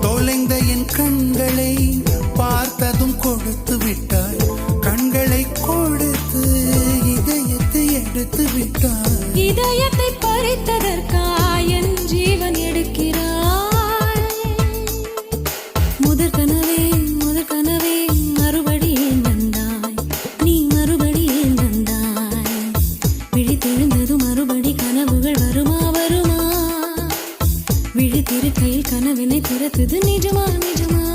தொலைந்த என் கண்களை பார்த்ததும் கொடுத்து விட்டாய். கண்களை கொடுத்து இதயத்தை எடுத்து விட்டாய். இதயத்தை பறித்ததற்கா என் ஜீவன் எடுக்கிறாய். முதற் கனவே முதற் கனவே மறுபடியும் வந்தாய்? நீ மறுபடியும் வந்தாய்? விழித்தெழுந்தது மறுபடி கனவுகள் வரும்? விழி திருக்கையில் கனவினை திறத்துது நிஜமா நிஜமா?